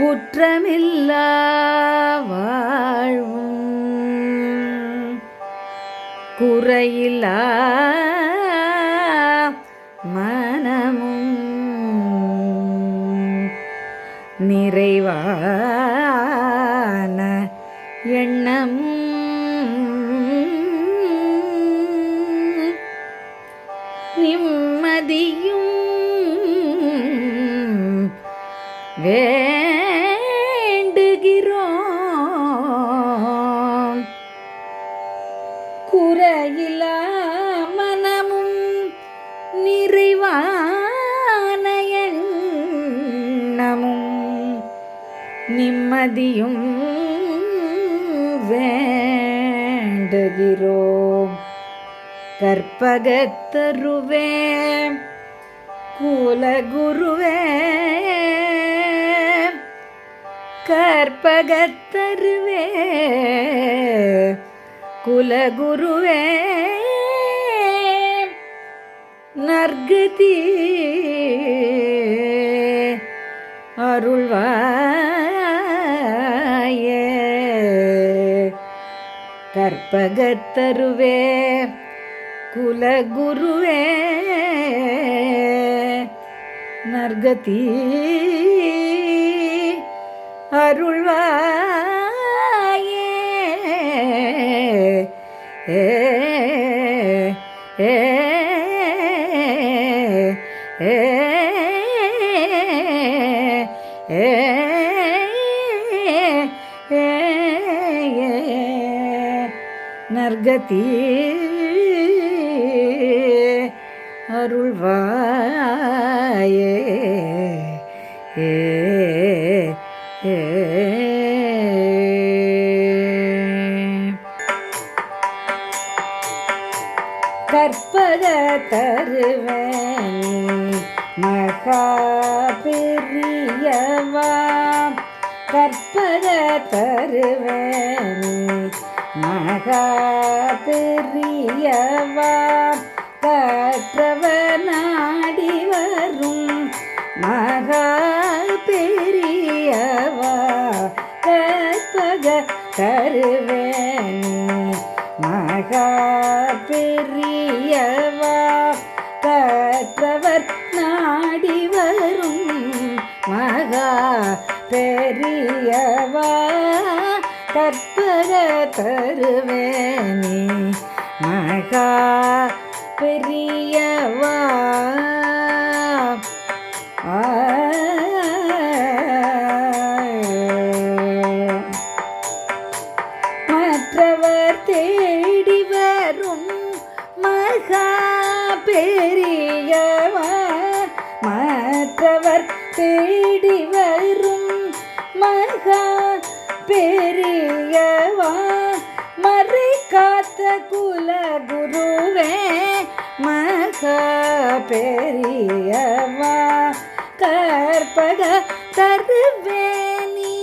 குற்றமில்லா வாழ்வும். குறையில்லா மனமும். நிறைவான எண்ணமும் நிம்மதியும். வே வேண்டுகிறோம். கற்பகத்தருவே குலகுருவே கற்பகத்தருவே குலகுருவே நர்கதி அருள்வார் கற்பகத்தருவே குலகுருவே நர்கதி அருள்வாயே. ஏ அருள்வாயே. ஏ ஏ தருவேன் மகா பெரியவா கற்பக தருவேன் மகா கற்றவனாடி வரும் மகா பெரியவா கற்பக தருவேன் மகா பெரியவா கற்றவர் நாடி வரும் மகா பெரியவா கற்பக தருவேனே. மகா பெரியவா. மற்றவர் தேடி வரும் மகா பெரியவா. மற்றவர் தேடி வரும் மகா பெரியவா மறை காத்த குல குருவே மகா பெரியவா கற்பக தருவேணி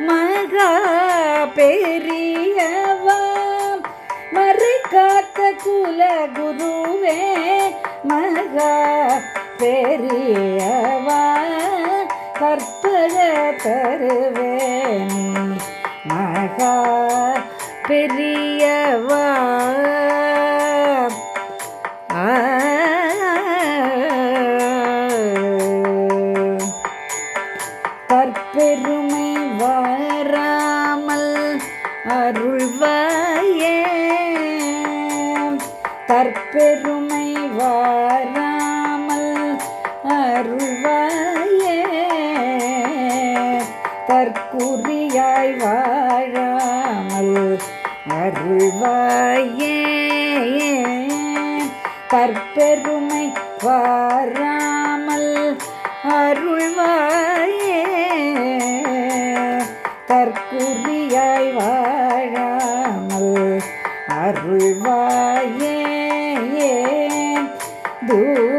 மகா பெரியவா மறை காத்த குல குருவே மகா பெரியவா. கற்பக தருவேணி மகா பெரியவா. ஆ. கற்பெருமை வாராமல் அருள்வா கற்குறியாய் வாழாமல் அருள்வாயே. கற்பெருமை வாராமல் அருள்வாயே. கற்குறியாய் வாழாமல் அருள்வாயே. தூ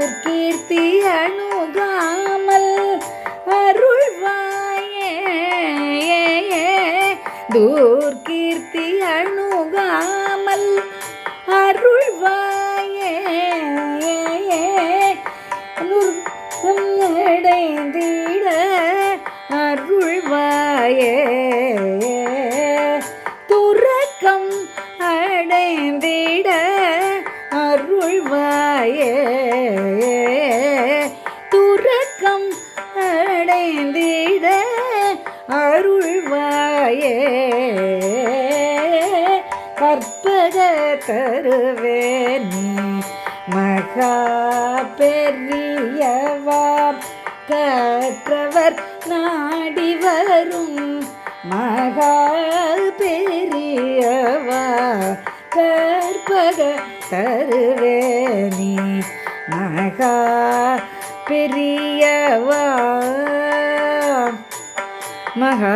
பக்தி அணுகாமல் அருள்வாயே. அடைந்திட அருள்வாயே. கற்பக தருவே நீ மகா பெரியவா கற்றவர் நாடி வரும். மகா பெரியவா கற்பக தருவே நீ மகா பெரியவா மகா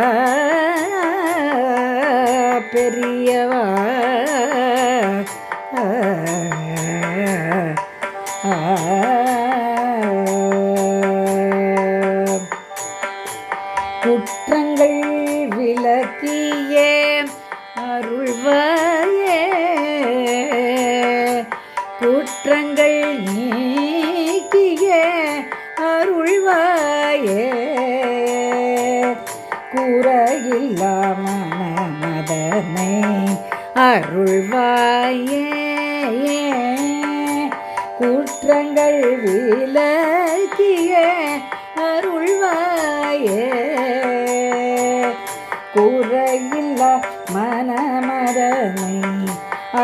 பெரியவா. குற்றங்கள் விளக்கியே அருள்வாயே. குற்றங்கள் நீக்கிய அருள்வாயே. கூறையில்லா மனமதனை அருள்வாயே. குற்றங்கள் விலக்கிய அருள்வாயே. குறையில்லா மனமதனை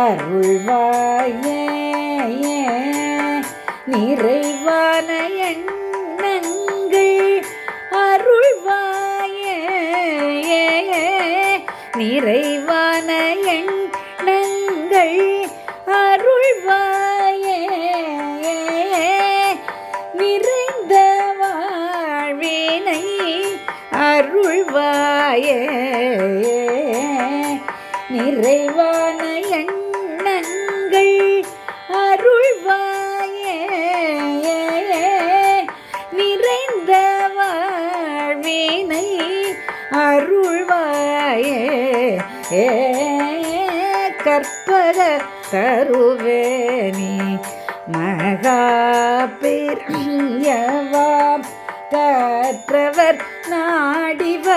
அருள்வாயே. நிறைவாயே நிறைவான எண்ணங்கள் அருள்வாயே. நிறைந்த வாழ்வினை அருள்வாயே. ஏ கற்பக தருவேணி மகா பெரியவா கற்றவர் நாடிவ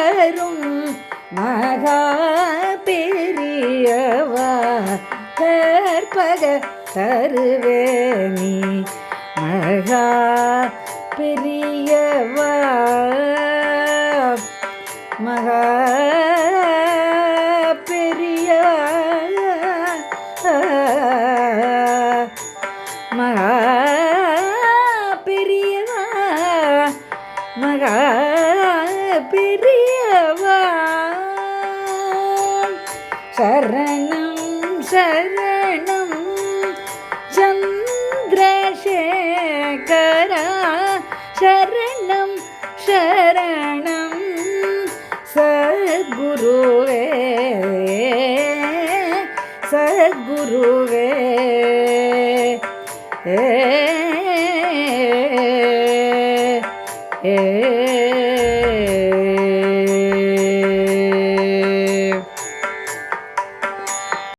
தருவே நீ மகா பெரியவா. மகா பெரியவா மகா பெரியவா. மகா பெரியவா. சரணம் சரண சத்குருவே